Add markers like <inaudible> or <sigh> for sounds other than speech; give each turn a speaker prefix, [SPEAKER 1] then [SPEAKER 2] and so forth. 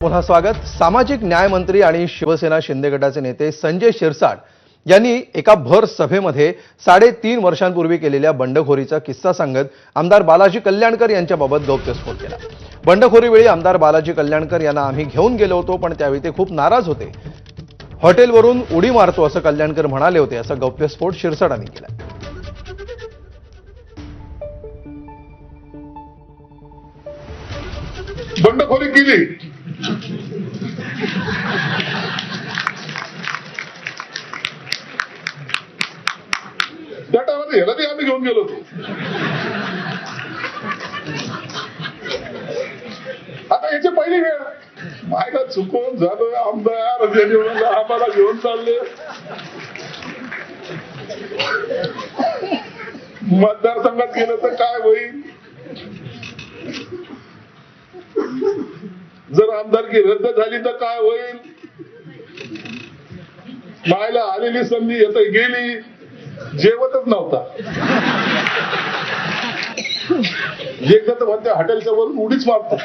[SPEAKER 1] पुन्हा स्वागत. सामाजिक न्याय मंत्री आणि शिवसेना शिंदे गटाचे नेते संजय शिरसाट यांनी एका भर सभेमध्ये साडेतीन वर्षांपूर्वी केलेल्या बंडखोरीचा किस्सा सांगत आमदार बालाजी कल्याणकर यांच्याबाबत गौप्यस्फोट केला. बंडखोरीवेळी आमदार बालाजी कल्याणकर यांना आम्ही घेऊन गेलो होतो पण त्यावेळी ते खूप नाराज होते. हॉटेलवरून उडी मारतो असं कल्याणकर म्हणाले होते असा गौप्यस्फोट शिरसाटांनी केला
[SPEAKER 2] बंडखोरी केली. त्या टायमाला ह्याला ते आम्ही घेऊन गेलो होतो. आता याची पहिली वेळ. मायला चुकून झालं आमदार आम्हाला घेऊन चालले. मतदारसंघात गेलं तर काय होईल? आमदारकी रद्द झाली तर काय होईल? मायला आलेली संधी येत गेली. जेवतच नव्हता. <laughs> एकदा तर म्हणते हॉटेलच्या वरून उडीच मारतो.